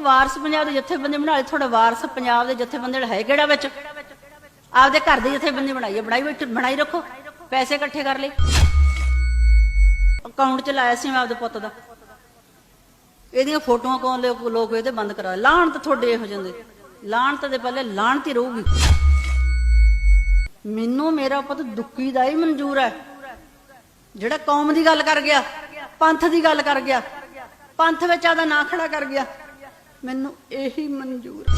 ਵਾਰਸ ਪੰਜਾਬ ਦੇ ਜਥੇਬੰਦੀ ਬਣਾ ਲਏ ਤੁਹਾਡਾ ਵਾਰਸ ਪੰਜਾਬ ਦੇ ਜਥੇਬੰਦੀ ਹੈ ਕਿਹੜਾ ਵਿੱਚ? ਆਪਦੇ ਘਰ ਦੇ ਜਥੇਬੰਦੀ ਬਣਾਈਏ ਬਣਾਈ ਬਣਾਈ ਰੱਖੋ, ਪੈਸੇ ਇਕੱਠੇ ਕਰ ਲਈ ਅਕਾਊਂਟ ਚ ਲਾਇਆ ਸੀ ਮੈਂ ਆਪਦੇ ਪੁੱਤ ਦਾ। ਇਹਦੀਆਂ ਫੋਟੋਆਂ ਕੌਣ ਲੋਕ ਇਹਦੇ ਬੰਦ ਕਰਾ ਲਾਹਣਤ ਤੁਹਾਡੇ ਇਹੋ ਜਾਂਦੇ ਲਾਹਣਤ ਦੇ ਪਹਿਲੇ ਲਾਹਣ ਹੀ ਰਹੂਗੀ। ਮੈਨੂੰ ਮੇਰਾ ਪੁੱਤ ਦੁੱਕੀ ਦਾ ਹੀ ਮਨਜ਼ੂਰ ਹੈ। ਜਿਹੜਾ ਕੌਮ ਦੀ ਗੱਲ ਕਰ ਗਿਆ, ਪੰਥ ਦੀ ਗੱਲ ਕਰ ਗਿਆ, ਪੰਥ ਵਿੱਚ ਆਦਾ ਨਾਂ ਖੜਾ ਕਰ ਗਿਆ। ਮੈਨੂੰ ਇਹੀ ਮਨਜ਼ੂਰ ਹੈ।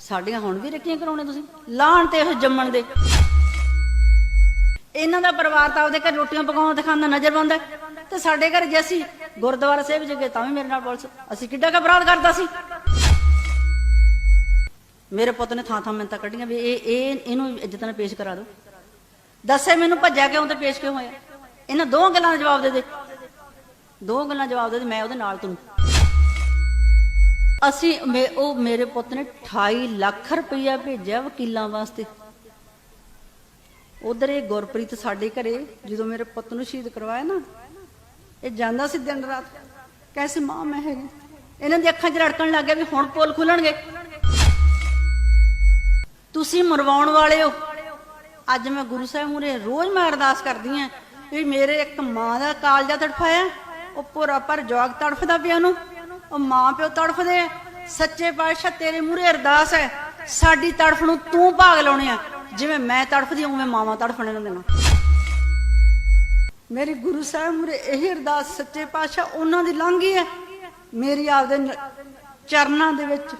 ਸਾਡੀਆਂ ਹੁਣ ਵੀ ਰੱਖੀਆਂ ਕਰਾਉਣੇ ਤੁਸੀਂ? ਲਾਹਣ ਤੇ ਇਹ ਜੰਮਣ ਦੇ। ਇਹਨਾਂ ਦਾ ਪਰਿਵਾਰ ਤਾਂ ਆਪਦੇ ਘਰ ਰੋਟੀਆਂ ਪਕਾਉਣ ਤੇ ਖਾਣ ਦਾ ਨਜ਼ਰ ਪਾਉਂਦਾ ਹੈ। ਤੇ ਸਾਡੇ ਘਰ ਜੇ ਅਸੀਂ ਗੁਰਦੁਆਰਾ ਸਾਹਿਬ ਚ ਗਏ ਤਾਂ ਵੀ ਮੇਰੇ ਨਾਲ ਪੁਲਿਸ ਅਸੀਂ ਕਿੱਡਾ ਕੁ ਅਪਰਾਧ ਕਰਦਾ ਸੀ। ਮੇਰੇ ਪੁੱਤ ਨੇ ਥਾਂ ਥਾਂ ਮਿੰਤਾਂ ਕੱਢੀਆਂ ਵੀ ਇਹ ਇਹ ਇਹਨੂੰ ਇੱਜ਼ਤ ਨਾਲ ਪੇਸ਼ ਕਰਾ ਦਿਓ। ਦੱਸੇ ਮੈਨੂੰ ਭੱਜਿਆ ਕਿਉਂ ਤੇ ਪੇਸ਼ ਕਿਉਂ ਹੋਇਆ? ਇਹਨਾਂ ਦੋ ਗੱਲਾਂ ਦਾ ਜਵਾਬ ਦੇ ਦੇ। ਦੋ ਗੱਲਾਂ ਜਵਾਬ ਦੇ ਦੇ, ਮੈਂ ਉਹਦੇ ਨਾਲ ਤੂੰ ਅਸੀਂ ਮੇ- ਉਹ ਮੇਰੇ ਪੁੱਤ ਨੇ 28 ਲੱਖ ਰੁਪਇਆ ਭੇਜਿਆ ਵਕੀਲਾਂ ਵਾਸਤੇ। ਉਧਰ ਇਹ ਗੁਰਪ੍ਰੀਤ ਸਾਡੇ ਘਰੇ, ਜਦੋਂ ਮੇਰੇ ਪੁੱਤ ਨੂੰ ਸ਼ਹੀਦ ਕਰਵਾਇਆ ਨਾ, ਇਹ ਜਾਂਦਾ ਸੀ ਦਿਨ ਰਾਤ। ਕੈਸੇ ਮਾਂ ਮੈਂ ਹੈਗੀ? ਇਹਨਾਂ ਦੀ ਅੱਖਾਂ 'ਚ ਰੜਕਣ ਲੱਗ ਗਿਆ ਵੀ ਹੁਣ ਪੋਲ ਖੁੱਲਣਗੇ। ਤੁਸੀਂ ਮਰਵਾਉਣ ਵਾਲੇ ਹੋ। ਅੱਜ ਮੈਂ ਗੁਰੂ ਸਾਹਿਬ ਮੂਰੇ ਰੋਜ਼ ਮੈਂ ਅਰਦਾਸ ਕਰਦੀ ਆਂ ਵੀ ਮੇਰੇ ਇੱਕ ਮਾਂ ਦਾ ਕਾਲਜਾ ਤੜਫਾਇਆ, ਉਹ ਪੂਰਾ ਪਰ ਜਵਾਗ ਤੜਫਦਾ ਪਿਆ ਉਹਨੂੰ। ਉਹ ਮਾਂ ਪਿਓ ਤੜਫਦੇ ਸੱਚੇ ਪਾਤਸ਼ਾਹ ਤੇਰੇ ਮੂਹਰੇ ਅਰਦਾਸ ਹੈ। ਸਾਡੀ ਤੜਫ ਨੂੰ ਤੂੰ ਭਾਗ ਲਾਉਣੇ ਆ। ਜਿਵੇਂ ਮੈਂ ਤੜਫਦੀ ਹਾਂ, ਉਵੇਂ ਮਾਵਾਂ ਤੜਫਣੇ ਨਾ ਦੇਣਾ। ਮੇਰੀ ਗੁਰੂ ਸਾਹਿਬ ਮੂਰੇ ਇਹ ਅਰਦਾਸ ਸੱਚੇ ਪਾਤਸ਼ਾਹ ਉਹਨਾਂ ਦੀ ਲੰਘੀ ਹੈ। ਮੇਰੀ ਆਪਦੇ ਚਰਨਾਂ ਦੇ ਵਿੱਚ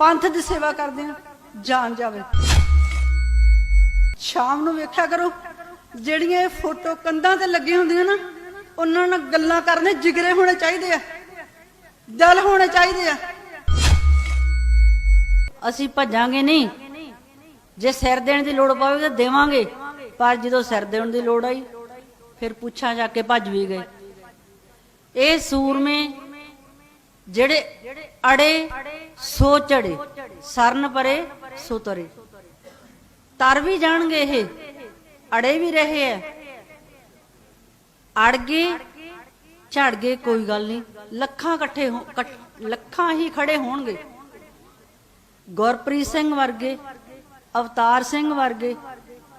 ਪੰਥ ਦੀ ਸੇਵਾ ਕਰਦੇ ਆ। ਜਾਨ ਜਾਵੇ। ਸ਼ਾਮ ਨੂੰ ਵੇਖਿਆ ਕਰੋ ਜਿਹੜੀਆਂ ਇਹ ਫੋਟੋ ਕੰਧਾਂ ਤੇ ਲੱਗੀਆਂ ਹੁੰਦੀਆਂ ਨਾ ਉਹਨਾਂ ਨਾਲ ਗੱਲਾਂ ਕਰਨੇ ਜਿਗਰੇ ਹੋਣੇ ਚਾਹੀਦੇ ਆ। ਦਿਲ ਹੋਣੇ ਚਾਹੀਦੇ ਆ। ਅਸੀਂ ਭੱਜਾਂਗੇ ਨਹੀਂ। ਜੇ ਸਿਰ ਦੇਣ ਦੀ ਲੋੜ ਪਵੇ ਤਾਂ ਦੇਵਾਂਗੇ। ਪਰ ਜਦੋਂ ਸਿਰ ਦੇਣ ਦੀ ਲੋੜ ਆਈ, ਫਿਰ ਪੁੱਛਾਂ ਜਾ ਕੇ ਭੱਜ ਵੀ ਗਏ। ਇਹ ਸੂਰਮੇ ਜਿਹੜੇ ਅੜੇ, ਸੋ ਚੜੇ, ਸਰਨ ਪਰੇ, ਸੋ ਤਰੇ। ਤਰ ਵੀ ਜਾਣਗੇ ਇਹ, ਅੜੇ ਵੀ ਰਹੇ ਐ ਅੜ ਗਏ ਝੜ ਗਏ, ਕੋਈ ਗੱਲ ਨਹੀਂ। ਲੱਖਾਂ ਇਕੱਠੇ ਹੋ- ਇਕੱਠ- ਲੱਖਾਂ ਹੀ ਖੜੇ ਹੋਣਗੇ। ਗੁਰਪ੍ਰੀਤ ਸਿੰਘ ਵਰਗੇ, ਅਵਤਾਰ ਸਿੰਘ ਵਰਗੇ,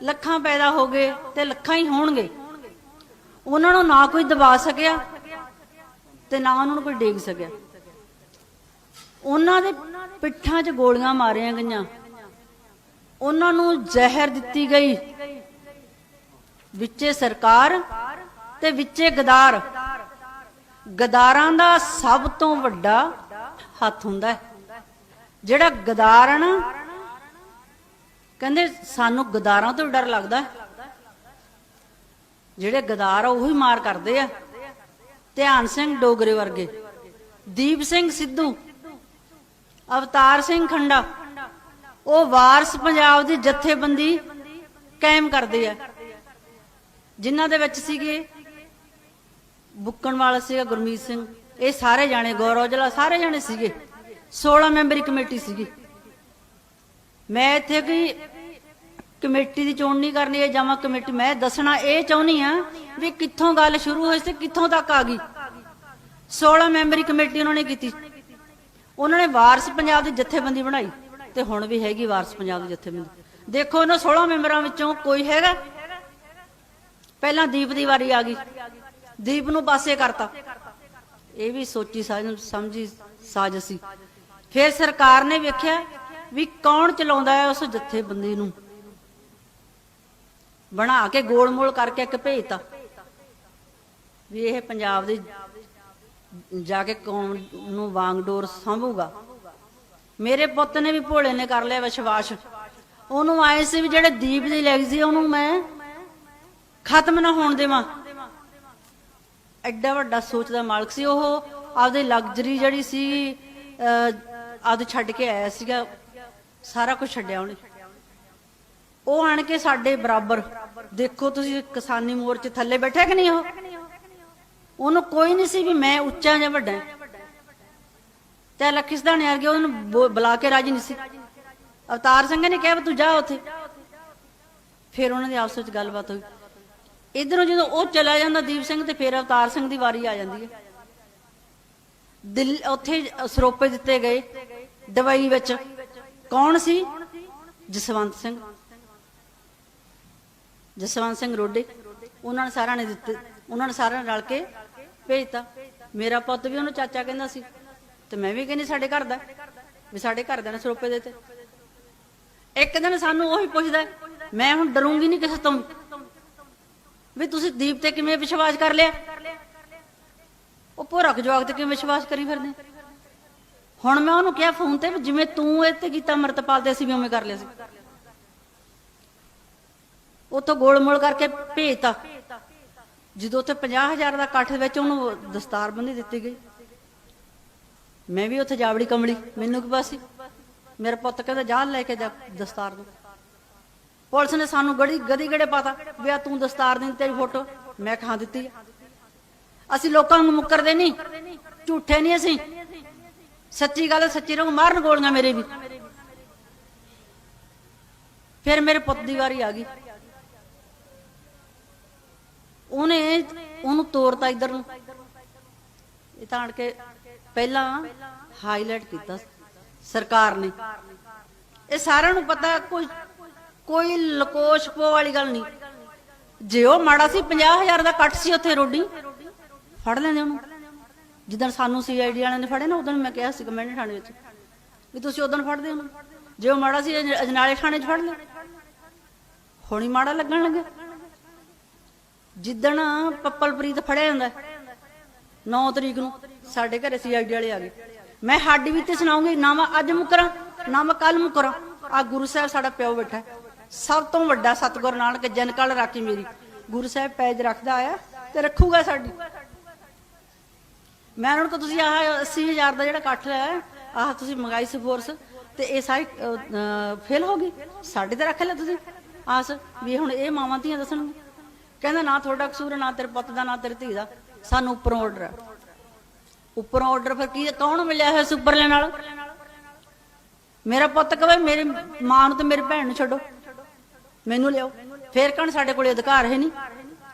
ਲੱਖਾਂ ਪੈਦਾ ਹੋ ਗਏ ਤੇ ਲੱਖਾਂ ਹੀ ਹੋਣਗੇ। ਉਹਨਾਂ ਨੂੰ ਨਾ ਕੋਈ ਦਬਾ ਸਕਿਆ ਤੇ ਨਾ ਉਹਨਾਂ ਨੂੰ ਕੋਈ ਡੇਗ ਸਕਿਆ। ਉਹਨਾਂ ਦੇ ਪਿੱਠਾਂ 'ਚ ਗੋਲੀਆਂ ਮਾਰੀਆਂ ਗਈਆਂ। ਉਹਨਾਂ ਨੂੰ ਜ਼ਹਿਰ ਦਿੱਤੀ ਗਈ। ਵਿੱਚੇ ਸਰਕਾਰ ਤੇ ਵਿੱਚੇ ਗਦਾਰ। ਗਦਾਰਾਂ ਦਾ ਸਭ ਤੋਂ ਵੱਡਾ ਹੱਥ ਹੁੰਦਾ ਹੈ। ਜਿਹੜਾ ਗਦਾਰ ਹੈ ਨਾ ਕਹਿੰਦੇ ਸਾਨੂੰ ਗਦਾਰਾਂ ਤੋਂ ਡਰ ਲੱਗਦਾ ਜਿਹੜੇ ਗਦਾਰ ਆ, ਉਹੀ ਮਾਰ ਕਰਦੇ ਆ। ਧਿਆਨ ਸਿੰਘ ਡੋਗਰੇ ਵਰਗੇ, ਦੀਪ ਸਿੰਘ ਸਿੱਧੂ, ਅਵਤਾਰ ਸਿੰਘ ਖੰਡਾ, ਉਹ ਵਾਰਸ ਪੰਜਾਬ ਦੀ ਜਥੇਬੰਦੀ ਕਾਇਮ ਕਰਦੇ ਆ। ਜਿਨ੍ਹਾਂ ਦੇ ਵਿੱਚ ਸੀਗੇ ਬੁੱਕਣ ਵਾਲਾ ਸੀਗਾ ਗੁਰਮੀਤ ਸਿੰਘ। ਇਹ ਸਾਰੇ ਜਾਣੇ ਗੌਰਵ ਸਾਰੇ ਜਾਣੇ ਸੀਗੇ। 16 ਮੈਂਬਰੀ ਕਮੇਟੀ ਸੀਗੀ। ਮੈਂ ਇੱਥੇ ਕੋਈ ਕਮੇਟੀ ਦੀ ਚੋਣ ਨਹੀਂ ਕਰਨੀ, ਇਹ ਜਾਵਾਂ ਕਮੇਟੀ, ਮੈਂ ਦੱਸਣਾ ਇਹ ਚਾਹੁੰਦੀ ਆ ਵੀ ਕਿੱਥੋਂ ਗੱਲ ਸ਼ੁਰੂ ਹੋਈ ਸੀ, ਕਿੱਥੋਂ ਤੱਕ ਆ ਗਈ। 16 ਮੈਂਬਰੀ ਕਮੇਟੀ ਉਹਨਾਂ ਨੇ ਕੀਤੀ। ਉਹਨਾਂ ਨੇ ਵਾਰਸ ਪੰਜਾਬ ਦੀ ਜਥੇਬੰਦੀ ਬਣਾਈ ਤੇ ਹੁਣ ਵੀ ਹੈਗੀ ਵਾਰਸ ਪੰਜਾਬ ਦੀ ਜਥੇਬੰਦੀ। ਦੇਖੋ ਇਹਨਾਂ 16 ਮੈਂਬਰਾਂ ਵਿੱਚੋਂ ਕੋਈ ਹੈਗਾ? ਪਹਿਲਾਂ ਦੀਪ ਦੀ ਵਾਰੀ ਆ ਗਈ। ਦੀਪ ਨੂੰ ਪਾਸੇ ਕਰਤਾ। ਇਹ ਵੀ ਸੋਚੀ ਸਾਜ ਸਮਝੀ ਸਾਜ਼ ਸੀ ਫਿਰ ਸਰਕਾਰ ਨੇ ਵੇਖਿਆ ਵੀ ਕੌਣ ਚਲਾਉਂਦਾ ਹੈ ਉਸ ਜਥੇਬੰਦੀ ਨੂੰ। ਬਣਾ ਕੇ ਗੋਲ-ਮੋਲ ਕਰਕੇ ਇੱਕ ਭੇਜਤਾ। ਵੀ ਇਹ ਪੰਜਾਬ ਦੀ ਜਾ ਕੇ ਕੌਮ ਨੂੰ ਵਾਂਗਡੋਰ ਸੰਭੂਗਾ। ਮੇਰੇ ਪੁੱਤ ਨੇ ਵੀ ਭੋਲੇ ਨੇ ਕਰ ਲਿਆ ਵਿਸ਼ਵਾਸ। ਉਹਨੂੰ ਆਏ ਸੀ ਵੀ ਜਿਹੜੇ ਦੀਪ ਦੀ ਲੈਗਸੀ ਉਹਨੂੰ ਮੈਂ ਖਤਮ ਨਾ ਹੋਣ ਦੇਵਾਂ। ਐਡਾ ਵੱਡਾ ਸੋਚ ਦਾ ਮਾਲਕ ਸੀ, ਉਹ ਆਪਦੇ ਲਗਜ਼ਰੀ ਜਿਹੜੀ ਸੀ ਆਦ ਛੱਡ ਕੇ ਆਇਆ ਸੀਗਾ, ਸਾਰਾ ਕੁਝ ਛੱਡਿਆ ਉਹਨੇ। ਉਹ ਆਣ ਕੇ ਸਾਡੇ ਬਰਾਬਰ, ਦੇਖੋ ਤੁਸੀਂ ਕਿਸਾਨੀ ਮੋਰਚੇ ਥੱਲੇ ਬੈਠਿਆ ਕਿ ਨਹੀਂ ਉਹ? ਉਹਨੂੰ ਕੋਈ ਨਹੀਂ ਸੀ ਵੀ ਮੈਂ ਉੱਚਾ ਜਾਂ ਵੱਡਾ। ਤੇ ਲਖਿਸਦਾਨ ਵਰਗੇ ਉਹਨੂੰ ਬੋ- ਬੁਲਾ ਕੇ ਰਾਜੀ ਨਹੀਂ ਸੀ। ਅਵਤਾਰ ਸਿੰਘ ਨੇ ਕਿਹਾ ਵੀ ਤੂੰ ਜਾ ਉੱਥੇ। ਫਿਰ ਉਹਨਾਂ ਦੀ ਆਪਸ ਵਿੱਚ ਗੱਲਬਾਤ ਹੋਈ। ਇਧਰੋਂ ਜਦੋਂ ਉਹ ਚਲਾ ਜਾਂਦਾ ਦੀਪ ਸਿੰਘ ਤੇ ਫਿਰ ਅਵਤਾਰ ਸਿੰਘ ਦੀ ਵਾਰੀ ਆ ਜਾਂਦੀ ਹੈ। ਦਿੱਲੀ, ਉੱਥੇ ਸਰੋਪੇ ਦਿੱਤੇ ਗਏ ਦਵਾਈ ਵਿੱਚ। ਕੌਣ ਸੀ? ਜਸਵੰਤ ਸਿੰਘ। ਜਸਵੰਤ ਸਿੰਘ ਰੋਡੇ। ਉਹਨਾਂ ਨੇ ਸਾਰਿਆਂ ਨੇ ਦਿੱਤੇ। ਉਹਨਾਂ ਨੇ ਸਾਰਿਆਂ ਨੇ ਰਲ ਕੇ ਭੇਜਤਾ। ਮੇਰਾ ਪੁੱਤ ਵੀ ਉਹਨੂੰ ਚਾਚਾ ਕਹਿੰਦਾ ਸੀ। ਤੇ ਮੈਂ ਵੀ ਕਹਿੰਦੀ ਸਾਡੇ ਘਰ ਦਾ। ਵੀ ਸਾਡੇ ਘਰ ਦੇ ਨੇ ਸਰੋਪੇ ਦਿੱਤੇ ਇੱਕ ਦਿਨ ਸਾਨੂੰ ਉਹੀ ਪੁੱਛਦਾ, ਮੈਂ ਹੁਣ ਡਰੂੰਗੀ ਨਹੀਂ ਕਿਸੇ ਤੋਂ। ਵੀ ਤੁਸੀਂ ਦੀਪ ਤੇ ਕਿਵੇਂ ਵਿਸ਼ਵਾਸ ਕਰ ਲਿਆ? ਉਹ ਭੋਰਕ ਜਵਾਕ ਤੇ ਕਿਵੇਂ ਵਿਸ਼ਵਾਸ ਕਰੀ ਫਿਰਦੇ? ਹੁਣ ਮੈਂ ਉਹਨੂੰ ਕਿਹਾ ਫੋਨ ਤੇ ਵੀ ਜਿਵੇਂ ਤੂੰ ਇਹ ਤੇ ਕੀਤਾ, ਅਮਰਤਪਾਲ ਤੇ ਅਸੀਂ ਵੀ ਉਵੇਂ ਕਰ ਲਿਆ ਸੀ। ਉਤੋਂ ਗੋਲਮੋਲ ਕਰਕੇ ਭੇਜਤਾ। ਜਦੋਂ ਉੱਥੇ 50000 ਦਾ ਇਕੱਠ ਵਿੱਚ ਉਹਨੂੰ ਦਸਤਾਰਬੰਦੀ ਦਿੱਤੀ ਗਈ। ਮੈਂ ਵੀ ਉੱਥੇ ਜਾਵੜੀ ਕਮਲੀ ਮੈਨੂੰ ਕੀ ਪਾਸੀ ਮੇਰਾ ਪੁੱਤ ਕਹਿੰਦਾ, ਜਾ ਲੈ ਕੇ ਜਾ ਦਸਤਾਰ ਨੂੰ ਪੁਲਿਸ ਨੇ ਸਾਨੂੰ ਗੜੀ ਗਦੀ ਗੜੇ ਪਾਤਾ ਵੀ ਆ ਤੂੰ ਦਸਤਾਰ ਦੀ ਤੇਰੀ ਫੋਟੋ ਮੈਂ ਖਾਂ ਦਿੱਤੀ ਅਸੀਂ ਲੋਕਾਂ ਨੂੰ ਮੁੱਕਰਦੇ ਨਹੀਂ, ਝੂਠੇ ਨਹੀਂ ਅਸੀਂ। ਸੱਚੀ ਗੱਲ, ਸੱਚੀ ਰਹੋ, ਮਾਰਨ ਗੋਲੀਆਂ ਮੇਰੇ ਵੀ। ਫਿਰ ਮੇਰੇ ਪੁੱਤ ਦੀ ਵਾਰੀ ਆ ਗਈ। ਉਹਨੇ ਉਹਨੂੰ ਤੋਰਤਾ ਇਧਰ ਨੂੰ। ਇਹ ਤਾਂ ਆਣ ਕੇ ਪਹਿਲਾਂ ਹਾਈਲਾਈਟ ਕੀਤਾ। ਸਰਕਾਰ ਨੇ। ਇਹ ਸਾਰਿਆਂ ਨੂੰ ਪਤਾ, ਕੋਈ ਕੋਈ ਲਕੋਸ਼ ਪੋ ਵਾਲੀ ਗੱਲ ਨਹੀਂ। ਜੇ ਉਹ ਮਾੜਾ ਸੀ 50000 ਦਾ ਕੱਟ ਸੀ ਉੱਥੇ ਰੋਡੀ। ਫੜ ਲੈਂਦੇ ਉਹਨੂੰ। ਜਿੱਦਣ ਸਾਨੂੰ ਸੀਆਈਡੀ ਵਾਲਿਆਂ ਨੇ ਫੜੇ ਨਾ, ਉਦੋਂ ਮੈਂ ਕਿਹਾ ਸੀ ਕਮੈਂਟ ਥਾਣੇ ਵਿੱਚ। ਵੀ ਤੁਸੀਂ ਉਦੋਂ ਫੜਦੇ ਉਹਨੂੰ ਜੇ ਉਹ ਮਾੜਾ ਸੀ ਅਜਨਾਲੇ ਥਾਣੇ 'ਚ ਫੜ ਲੈ ਹੁਣ ਹੀ ਮਾੜਾ ਲੱਗਣ ਲੱਗਾ ਜਿੱਦਣ ਪੱਪਲਪ੍ਰੀਤ ਫੜਿਆ ਜਾਂਦਾ 9 ਤਰੀਕ ਨੂੰ ਸਾਡੇ ਘਰੇ ਸੀਆਈਡੀ ਵਾਲੇ ਆ ਗਏ। ਮੈਂ ਹੱਡ ਵੀ ਤੇ ਸੁਣਾਉਂਗੀ, ਨਾ ਮੈਂ ਅੱਜ ਮੁਕਰਾਂ, ਨਾ ਮੈਂ ਕੱਲ ਮੁਕਰਾਂ। ਆ ਗੁਰੂ ਸਾਹਿਬ ਸਾਡਾ ਪਿਓ ਬੈਠਾ। ਸਭ ਤੋਂ ਵੱਡਾ ਸਤਿਗੁਰ ਨਾਨਕ ਜਨ ਕਲ ਰਾਖੀ ਮੇਰੀ। ਗੁਰੂ ਸਾਹਿਬ ਪੈਜ ਰੱਖਦਾ ਆਇਆ ਤੇ ਰੱਖੂਗਾ ਸਾਡੀ। ਮੈਂ ਉਹਨਾਂ ਨੂੰ ਤੁਸੀਂ ਆਹ 80000 ਦਾ ਜਿਹੜਾ ਇਕੱਠ ਲਿਆ ਆਹ ਤੁਸੀਂ ਮੰਗਾਈ ਸੀ ਫੋਰਸ ਤੇ ਇਹ ਸਾਰੀ ਫੇਲ ਹੋ ਗਈ। ਸਾਡੇ ਤੇ ਰੱਖ ਲਿਆ ਤੁਸੀਂ। ਆਸ ਵੀ ਹੁਣ ਇਹ ਮਾਵਾਂ ਧੀਆਂ ਦੱਸਣਗੇ। ਕਹਿੰਦਾ, ਨਾ ਤੁਹਾਡਾ ਕਸੂਰ ਨਾ ਤੇਰੇ ਪੁੱਤ ਦਾ, ਨਾ ਤੇਰੀ ਧੀ ਦਾ। ਸਾਨੂੰ ਉੱਪਰੋਂ ਆਰਡਰ ਹੈ। ਉੱਪਰੋਂ ਆਰਡਰ ਫਿਰ ਕੀ ਕੌਣ ਮਿਲਿਆ ਹੋਇਆ ਸੁਪਰਲੇ ਨਾਲ? ਮੇਰਾ ਪੁੱਤ ਕਹੇ ਮੇਰੀ ਮਾਂ ਨੂੰ ਤੇ ਮੇਰੀ ਭੈਣ ਨੂੰ ਛੱਡੋ। ਮੈਨੂੰ ਲਿਆਓ। ਫੇਰ ਕਹਣ ਸਾਡੇ ਕੋਲੇ ਅਧਿਕਾਰ ਹੈ ਨਹੀਂ।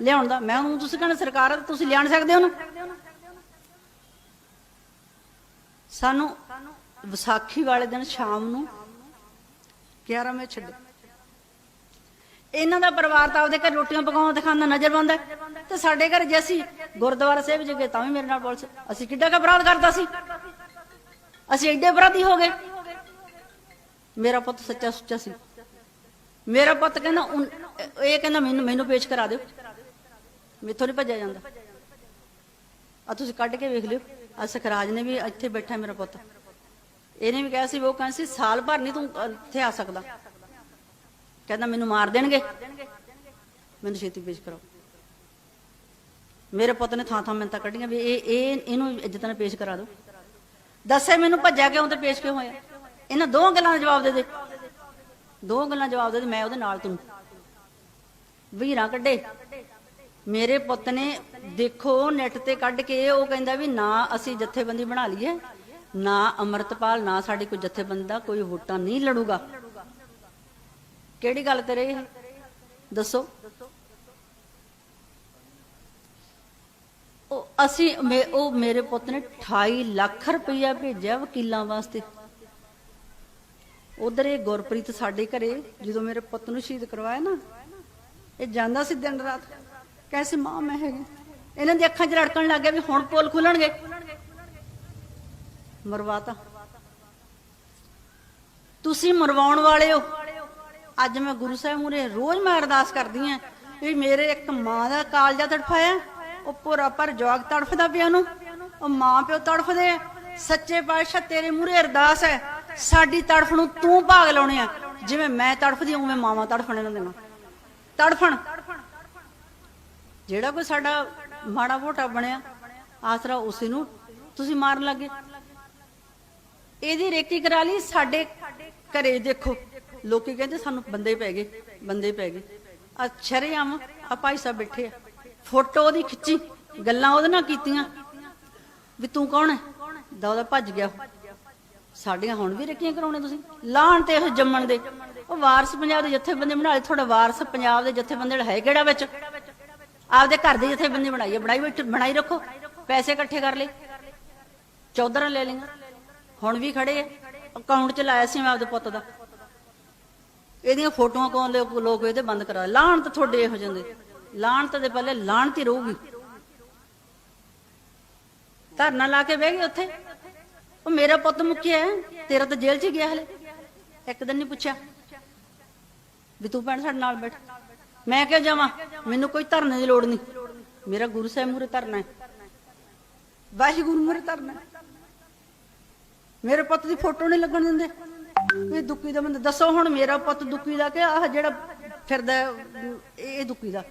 ਲਿਆਉਣ ਦਾ। ਮੈਂ ਉਹਨੂੰ ਤੁਸੀਂ ਕਹਿੰਦੇ ਸਰਕਾਰ ਆ, ਤੁਸੀਂ ਲਿਆਣ ਸਕਦੇ ਹੋ ਉਹਨੂੰ ਸਾਨੂੰ ਵਿਸਾਖੀ ਵਾਲੇ ਦਿਨ ਸ਼ਾਮ ਨੂੰ 11 ਵਜੇ ਛੱਡੇ। ਇਹਨਾਂ ਦਾ ਪਰਿਵਾਰ ਤਾਂ ਆਪਦੇ ਘਰ ਰੋਟੀਆਂ ਪਕਾਉਣ ਦਿਖਾਉਂਦਾ ਨਜ਼ਰ ਬੰਦਾ ਤੇ ਸਾਡੇ ਘਰ ਜੇ ਅਸੀਂ ਗੁਰਦੁਆਰਾ ਸਾਹਿਬ ਜੇ ਗਏ ਤਾਂ ਵੀ ਮੇਰੇ ਨਾਲ ਪੁਲਿਸ ਅਸੀਂ ਕਿੱਡਾ ਕੁ ਅਪਰਾਧ ਕਰਦਾ ਸੀ। ਅਸੀਂ ਐਡੇ ਅਪਰਾਧੀ ਹੋ ਗਏ। ਮੇਰਾ ਪੁੱਤ ਸੱਚਾ ਸੁੱਚਾ ਸੀ। ਮੇਰਾ ਪੁੱਤ ਕਹਿੰਦਾ ਇਹ ਕਹਿੰਦਾ, ਮੈਨੂੰ ਮੈਨੂੰ ਪੇਸ਼ ਕਰਾ ਦਿਓ। ਮੇਥੋਂ ਨਹੀਂ ਭੱਜਿਆ ਜਾਂਦਾ। ਆ ਤੁਸੀਂ ਕੱਢ ਕੇ ਵੇਖ ਲਿਓ। ਆ ਸਖਰਾਜ ਨੇ ਵੀ ਇੱਥੇ ਬੈਠਾ ਮੇਰਾ ਪੁੱਤ। ਇਹਨੇ ਵੀ ਕਿਹਾ ਸੀ, ਉਹ ਕਹਿੰਦਾ ਸੀ, ਸਾਲ ਭਰ ਨਹੀਂ ਤੂੰ ਇੱਥੇ ਆ ਸਕਦਾ। ਕਹਿੰਦਾ, ਮੈਨੂੰ ਮਾਰ ਦੇਣਗੇ। ਮੈਨੂੰ ਛੇਤੀ ਪੇਸ਼ ਕਰੋ। ਮੇਰੇ ਪੁੱਤ ਨੇ ਥਾਂ ਥਾਂ ਮਿੰਤਾ ਕੱਢੀਆਂ ਵੀ ਇਹ ਇਹ ਇਹਨੂੰ ਇੱਜ਼ਤ ਨਾਲ ਪੇਸ਼ ਕਰਾ ਦਿਓ। ਦੱਸੇ ਮੈਨੂੰ ਭੱਜਿਆ ਕਿਉਂ ਤੇ ਪੇਸ਼ ਕਿਉਂ ਹੋਇਆ? ਇਹਨਾਂ ਦੋ ਗੱਲਾਂ ਦਾ ਜਵਾਬ ਦੇ ਦੇ। ਦੋ ਗੱਲਾਂ ਜਵਾਬ ਦੇ ਮੈਂ ਉਹਦੇ ਨਾਲ ਤੂੰ ਵੀਰਾਂ ਕੱਢੇ। ਮੇਰੇ ਪੁੱਤ ਨੇ ਦੇਖੋ ਨੈਟ ਤੇ ਕੱਢ ਕੇ ਉਹ ਕਹਿੰਦਾ ਵੀ ਨਾ ਅਸੀਂ ਜਥੇਬੰਦੀ ਬਣਾ ਲਈਏ, ਨਾ ਅਮਰਤਪਾਲ, ਨਾ ਸਾਡੀ ਕੋਈ ਜਥੇਬੰਦੀ ਦਾ ਕੋਈ ਵੋਟਾਂ ਨਹੀਂ ਲੜੂਗਾ। ਕਿਹੜੀ ਗੱਲ ਤੇਰੇ ਇਹ? ਦੱਸੋ। ਉਹ ਅਸੀਂ ਮੇ- ਉਹ ਮੇਰੇ ਪੁੱਤ ਨੇ 28 ਲੱਖ ਰੁਪਇਆ ਭੇਜਿਆ ਵਕੀਲਾਂ ਵਾਸਤੇ। ਉਧਰ ਇਹ ਗੁਰਪ੍ਰੀਤ ਸਾਡੇ ਘਰੇ, ਜਦੋਂ ਮੇਰੇ ਪੁੱਤ ਨੂੰ ਸ਼ਹੀਦ ਕਰਵਾਇਆ ਨਾ, ਇਹ ਜਾਂਦਾ ਸੀ ਦਿਨ ਰਾਤ। ਕੈਸੇ ਮਾਂ ਮੈਂ ਹੈਗੀ? ਇਹਨਾਂ ਦੀ ਅੱਖਾਂ 'ਚ ਰੜਕਣ ਲੱਗ ਗਿਆ ਵੀ ਹੁਣ ਪੋਲ ਖੁੱਲਣਗੇ। ਮਰਵਾਤਾ। ਤੁਸੀਂ ਮਰਵਾਉਣ ਵਾਲੇ ਹੋ। ਅੱਜ ਮੈਂ ਗੁਰੂ ਸਾਹਿਬ ਮੂਰੇ ਰੋਜ਼ ਮੈਂ ਅਰਦਾਸ ਕਰਦੀ ਆਂ ਵੀ ਮੇਰੇ ਇੱਕ ਮਾਂ ਦਾ ਕਾਲਜਾ ਤੜਫਾਇਆ, ਉਹ ਪੂਰਾ ਪਰ ਜਵਾਗ ਤੜਫਦਾ ਪਿਆ ਨੂੰ ਉਹ ਮਾਂ ਪਿਓ ਤੜਫਦੇ ਸੱਚੇ ਪਾਤਸ਼ਾਹ ਤੇਰੇ ਮੂਰੇ ਅਰਦਾਸ ਹੈ। ਸਾਡੀ ਤੜਫ ਨੂੰ ਤੂੰ ਭਾਗ ਲਾਉਣੇ ਆ। ਜਿਵੇਂ ਮੈਂ ਤੜਫਦੀ ਹਾਂ, ਉਵੇਂ ਮਾਵਾਂ ਤੜਫਣ ਇਹਨਾਂ ਦੀਆਂ ਤੜਫਣ। ਜਿਹੜਾ ਕੋਈ ਸਾਡਾ ਮਾੜਾ ਮੋਟਾ ਬਣਿਆ ਆਸਰਾ ਉਸੇ ਨੂੰ ਤੁਸੀਂ ਮਾਰਨ ਲੱਗੇ। ਇਹਦੀ ਰੇਕੀ ਕਰਾ ਲਈ ਸਾਡੇ ਘਰੇ ਦੇਖੋ। ਲੋਕੀ ਕਹਿੰਦੇ ਸਾਨੂੰ ਬੰਦੇ ਪੈ ਗਏ ਬੰਦੇ ਪੈ ਗਏ। ਆ ਸ਼ਰੇਆਮ ਆ ਭਾਈ ਸਾਹਿਬ ਬੈਠੇ ਆ। ਫੋਟੋ ਉਹਦੀ ਖਿੱਚੀ ਗੱਲਾਂ ਉਹਦੇ ਨਾਲ ਕੀਤੀਆਂ। ਵੀ ਤੂੰ ਕੌਣ ਹੈ? ਦਾ ਉਹਦਾ ਭੱਜ ਗਿਆ। ਸਾਡੀਆਂ ਹੁਣ ਵੀ ਰੇਕੀਆਂ ਕਰਾਉਣੇ ਤੁਸੀਂ? ਲਾਹਣ ਤੇ ਇਹ ਜੰਮਣ ਦੇ। ਉਹ ਵਾਰਸ ਪੰਜਾਬ ਦੇ ਜਥੇਬੰਦੀ ਬਣਾ ਲਏ ਤੁਹਾਡਾ ਵਾਰਸ ਪੰਜਾਬ ਦੇ ਜਥੇਬੰਦੀ ਹੈ ਕਿਹੜਾ ਵਿੱਚ? ਆਪਦੇ ਘਰ ਦੇ ਜਥੇਬੰਦੀ ਬਣਾਈ ਬਣਾਈ ਬਣਾਈ ਰੱਖੋ। ਪੈਸੇ ਇਕੱਠੇ ਕਰ ਲਏ। ਚੌਧਰਾਂ ਲੈ ਲਈਆਂ। ਹੁਣ ਵੀ ਖੜੇ ਆ। ਅਕਾਊਂਟ ਚ ਲਾਇਆ ਸੀ ਮੈਂ ਆਪਦੇ ਪੁੱਤ ਦਾ। ਇਹਦੀਆਂ ਫੋਟੋਆਂ ਕੌਣ ਲੋਕ ਲੋਕ ਇਹਦੇ ਬੰਦ ਕਰਾ ਲਾਹਣ ਤਾਂ ਤੁਹਾਡੇ ਇਹੋ ਜਿਹੇ ਲਾਹਣ ਤਾਂ ਦੇ ਪਹਿਲੇ ਲਾਹਣਤ ਹੀ ਰਹੂਗੀ। ਧਰਨਾ ਲਾ ਕੇ ਬਹਿ ਗਏ ਉੱਥੇ। ਉਹ ਮੇਰਾ ਪੁੱਤ ਮੁੱਕਿਆ ਹੈ, ਤੇਰਾ ਤਾਂ ਜੇਲ੍ਹ 'ਚ ਹੀ ਗਿਆ ਹਲੇ। ਇੱਕ ਦਿਨ ਨਹੀਂ ਪੁੱਛਿਆ। ਵੀ ਤੂੰ ਭੈਣ ਸਾਡੇ ਨਾਲ ਬੈਠ। ਮੈਂ ਕਿਹਾ ਜਾਵਾਂ? ਮੈਨੂੰ ਕੋਈ ਧਰਨੇ ਦੀ ਲੋੜ ਨਹੀਂ ਮੇਰਾ ਗੁਰੂ ਸਾਹਿਬ ਮੂਰੇ ਧਰਨਾ ਹੈ। ਵਾਹਿਗੁਰੂ ਮੂਰੇ ਧਰਨਾ ਮੇਰੇ ਪੁੱਤ ਦੀ ਫੋਟੋ ਨਹੀਂ ਲੱਗਣ ਦਿੰਦੇ। ਵੀ ਦੁੱਕੀ ਦਾ ਬੰਦਾ ਦੱਸੋ ਹੁਣ ਮੇਰਾ ਪੁੱਤ ਦੁੱਕੀ ਦਾ ਕਿ ਆਹ ਜਿਹੜਾ ਫਿਰਦਾ ਇਹ ਇਹ ਦੁੱਕੀ ਦਾ?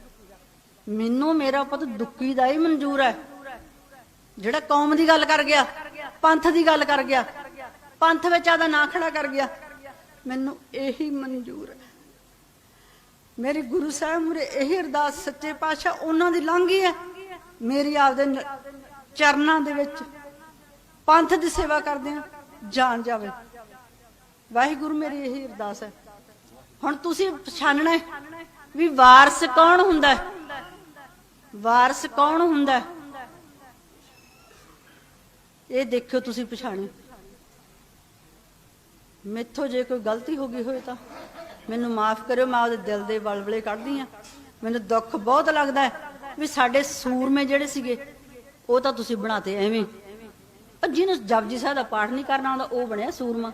ਮੈਨੂੰ ਮੇਰਾ ਪੁੱਤ ਦੁੱਕੀ ਦਾ ਹੀ ਮਨਜ਼ੂਰ ਹੈ। ਜਿਹੜਾ ਕੌਮ ਦੀ ਗੱਲ ਕਰ ਗਿਆ। ਪੰਥ ਦੀ ਗੱਲ ਕਰ ਗਿਆ। ਪੰਥ ਵਿੱਚ ਆਦਾ ਨਾਂ ਖੜਾ ਕਰ ਗਿਆ। ਮੈਨੂੰ ਇਹੀ ਮਨਜ਼ੂਰ ਹੈ। ਮੇਰੀ ਗੁਰੂ ਸਾਹਿਬ ਮੁਰੇ ਇਹੀ ਅਰਦਾਸ ਸੱਚੇ ਪਾਤਸ਼ਾਹ ਉਹਨਾਂ ਦੀ ਲੰਘੀ ਹੈ। ਮੇਰੀ ਆਪਦੇ ਚਰਨਾਂ ਦੇ ਵਿੱਚ ਪੰਥ ਦੀ ਸੇਵਾ ਕਰਦੇ ਆ ਜਾਣ ਜਾਵੇ। ਵਾਹਿਗੁਰੂ ਮੇਰੀ ਇਹੀ ਅਰਦਾਸ ਹੈ। ਹੁਣ ਤੁਸੀਂ ਪਛਾਣਨਾ ਵੀ ਵਾਰਸ ਕੌਣ ਹੁੰਦਾ ਹੈ? ਵਾਰਸ ਕੌਣ ਹੁੰਦਾ ਹੈ? ਇਹ ਦੇਖਿਓ ਤੁਸੀਂ ਪਛਾਣੋ ਮੈਥੋਂ ਜੇ ਕੋਈ ਗਲਤੀ ਹੋ ਗਈ ਹੋਵੇ ਤਾਂ ਮੈਨੂੰ ਮਾਫ ਕਰਿਓ, ਮੈਂ ਆਪਦੇ ਦਿਲ ਦੇ ਬਲਬਲੇ ਕੱਢਦੀ ਆ। ਮੈਨੂੰ ਦੁੱਖ ਬਹੁਤ ਲੱਗਦਾ ਵੀ ਸਾਡੇ ਸੂਰਮੇ ਜਿਹੜੇ ਸੀਗੇ, ਉਹ ਤਾਂ ਤੁਸੀਂ ਬਣਾਤੇ ਐਵੇਂ। ਜਿਹਨੂੰ ਜਪਜੀ ਸਾਹਿਬ ਦਾ ਪਾਠ ਨਹੀਂ ਕਰਨਾ ਆਉਂਦਾ, ਉਹ ਬਣਿਆ ਸੂਰਮਾ।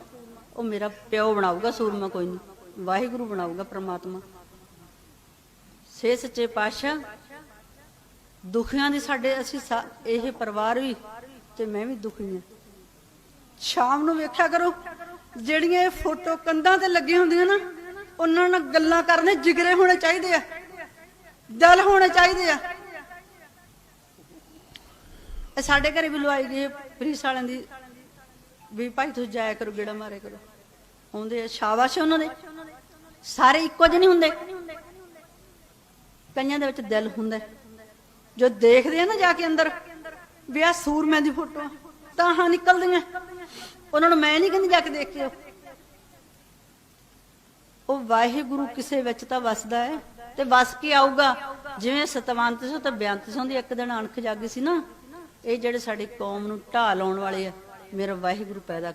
ਉਹ ਮੇਰਾ ਪਿਓ ਬਣਾਊਗਾ ਸੂਰਮਾ ਕੋਈ ਨਹੀਂ। ਵਾਹਿਗੁਰੂ ਬਣਾਊਗਾ ਪ੍ਰਮਾਤਮਾ। ਸੇ ਸੱਚੇ ਪਾਤਸ਼ਾਹ, ਦੁਖੀਆਂ ਦੀ ਸਾਡੇ ਅਸੀਂ ਇਹ ਪਰਿਵਾਰ ਵੀ ਤੇ ਮੈਂ ਵੀ ਦੁਖੀ ਹਾਂ। ਸ਼ਾਮ ਨੂੰ ਵੇਖਿਆ ਕਰੋ, ਜਿਹੜੀਆਂ ਇਹ ਫੋਟੋ ਕੰਧਾਂ ਤੇ ਲੱਗੀਆਂ ਹੁੰਦੀਆਂ ਨਾ, ਉਹਨਾਂ ਨਾਲ ਗੱਲਾਂ ਕਰਨੇ ਜਿਗਰੇ ਹੋਣੇ ਚਾਹੀਦੇ ਆ। ਦਿਲ ਹੋਣੇ ਚਾਹੀਦੇ ਆ। ਇਹ ਸਾਡੇ ਘਰੇ ਵੀ ਲਵਾਈ ਗਈ ਪ੍ਰੀਸ ਵਾਲਿਆਂ ਦੀ। ਵੀ ਭਾਈ ਤੁਸੀਂ ਜਾਇਆ ਕਰੋ, ਗੇੜਾ ਮਾਰੇ ਕਰੋ। ਹੁੰਦੇ ਆ, ਸ਼ਾਬਾਸ਼ ਉਹਨਾਂ ਦੇ। ਸਾਰੇ ਇੱਕੋ ਜਿਹੇ ਨਹੀਂ ਹੁੰਦੇ। ਕਈਆਂ ਦੇ ਵਿੱਚ ਦਿਲ ਹੁੰਦਾ। ਜੋ ਦੇਖਦੇ ਆ ਨਾ ਜਾ ਕੇ ਅੰਦਰ ਵੀ ਆ ਸੂਰਮਿਆਂ ਦੀ ਫੋਟੋ ਤਾਂ ਹਾਂ ਨਿਕਲਦੀਆਂ। ਉਹਨਾਂ ਨੂੰ ਮੈਂ ਨਹੀਂ ਕਹਿੰਦੀ ਜਾ ਕੇ ਦੇਖ ਉਹ ਵਾਹਿਗੁਰੂ ਕਿਸੇ ਵਿੱਚ ਤਾਂ ਵਸਦਾ ਹੈ ਤੇ ਵਸ ਕੇ ਆਊਗਾ। ਜਿਵੇਂ ਸਤਵੰਤ ਸੋ ਤੇ ਬਿਆੰਤ ਸੋ ਦੀ ਇੱਕ ਦਿਨ ਅਣਖ ਜਾਗੀ ਸੀ ਨਾ। ਇਹ ਜਿਹੜੇ ਸਾਡੀ ਕੌਮ ਨੂੰ ਢਾਹ ਲਾਉਣ ਵਾਲੇ ਆ, ਮੇਰਾ ਵਾਹਿਗੁਰੂ ਪੈਦਾ